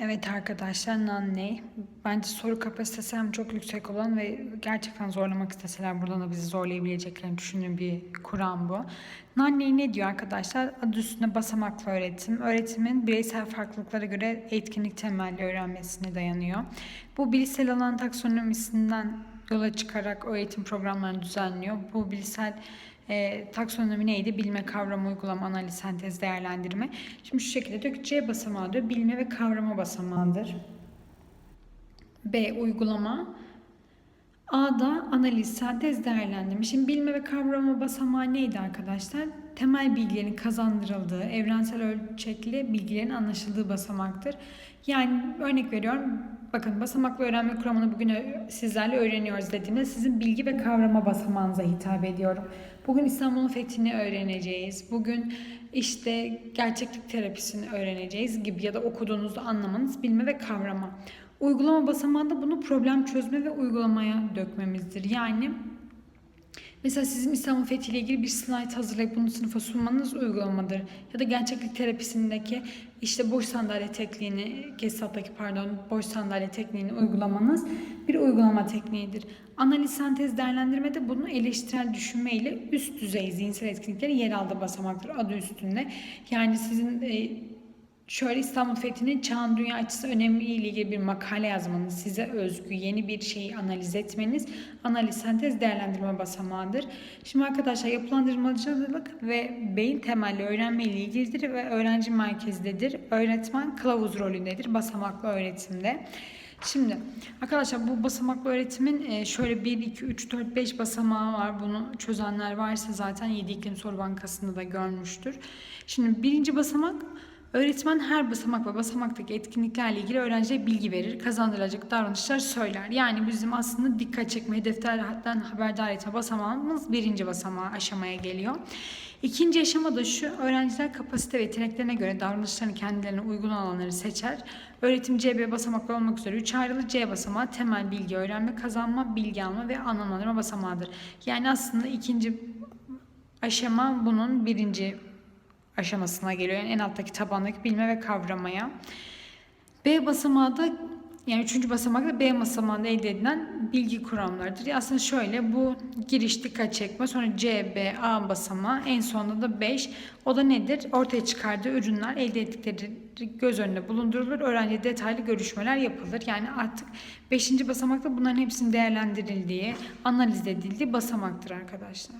Evet arkadaşlar nanne. Bence soru kapasitesi hem çok yüksek olan ve gerçekten zorlamak isteseler buradan da bizi zorlayabileceklerini düşündüğüm bir kuram bu. Nanne ne diyor arkadaşlar? Adı üstünde basamaklı öğretim. Öğretimin bireysel farklılıklara göre etkinlik temelli öğrenmesine dayanıyor. Bu bilişsel alan taksonomisinden yola çıkarak öğretim programlarını düzenliyor. Bu bilişsel e, taksonomi neydi? Bilme, kavrama, uygulama, analiz, sentez, değerlendirme. Şimdi şu şekilde diyor ki C basamağı diyor bilme ve kavrama basamağıdır. B uygulama. A'da analiz, sentez, değerlendirme. Şimdi bilme ve kavrama basamağı neydi arkadaşlar? Temel bilgilerin kazandırıldığı, evrensel ölçekli bilgilerin anlaşıldığı basamaktır. Yani örnek veriyorum. Bakın basamaklı öğrenme kuramını bugün sizlerle öğreniyoruz dediğimde sizin bilgi ve kavrama basamağınıza hitap ediyorum. Bugün İstanbul'un fethini öğreneceğiz. Bugün işte gerçeklik terapisini öğreneceğiz gibi ya da okuduğunuzda anlamanız bilme ve kavrama. Uygulama basamağında bunu problem çözme ve uygulamaya dökmemizdir. Yani Mesela sizin İstanbul Fethi ile ilgili bir slide hazırlayıp bunu sınıfa sunmanız uygulamadır. Ya da gerçeklik terapisindeki işte boş sandalye tekniğini, Gestap'taki pardon boş sandalye tekniğini uygulamanız bir uygulama tekniğidir. Analiz, sentez, değerlendirme de bunu eleştirel düşünme ile üst düzey zihinsel etkinlikleri yer aldığı basamaktır adı üstünde. Yani sizin e, Şöyle İstanbul Fethi'nin çağın dünya açısı önemi ile ilgili bir makale yazmanız, size özgü yeni bir şeyi analiz etmeniz, analiz, sentez, değerlendirme basamağıdır. Şimdi arkadaşlar yapılandırmacılık ve beyin temelli öğrenme ile ilgilidir ve öğrenci merkezdedir. Öğretmen kılavuz rolündedir basamaklı öğretimde. Şimdi arkadaşlar bu basamaklı öğretimin e, şöyle 1, 2, 3, 4, 5 basamağı var. Bunu çözenler varsa zaten 7 iklim soru bankasında da görmüştür. Şimdi birinci basamak Öğretmen her basamak ve basamaktaki etkinliklerle ilgili öğrenciye bilgi verir, kazandırılacak davranışlar söyler. Yani bizim aslında dikkat çekme, hedeflerden haberdar etme basamağımız birinci basamağa aşamaya geliyor. İkinci aşama da şu, öğrenciler kapasite ve yeteneklerine göre davranışlarını kendilerine uygun alanları seçer. Öğretim CB basamaklı olmak üzere 3 ayrılı C basamağı temel bilgi öğrenme, kazanma, bilgi alma ve anlamlandırma basamağıdır. Yani aslında ikinci aşama bunun birinci aşamasına geliyor. Yani en alttaki tabandaki bilme ve kavramaya. B basamağı yani üçüncü basamak da B basamağında elde edilen bilgi kuramlarıdır. Ya Aslında şöyle bu giriş dikkat çekme sonra C, B, A basamağı en sonunda da 5. O da nedir? Ortaya çıkardığı ürünler elde ettikleri göz önünde bulundurulur. Öğrenci detaylı görüşmeler yapılır. Yani artık 5. basamakta bunların hepsinin değerlendirildiği, analiz edildiği basamaktır arkadaşlar.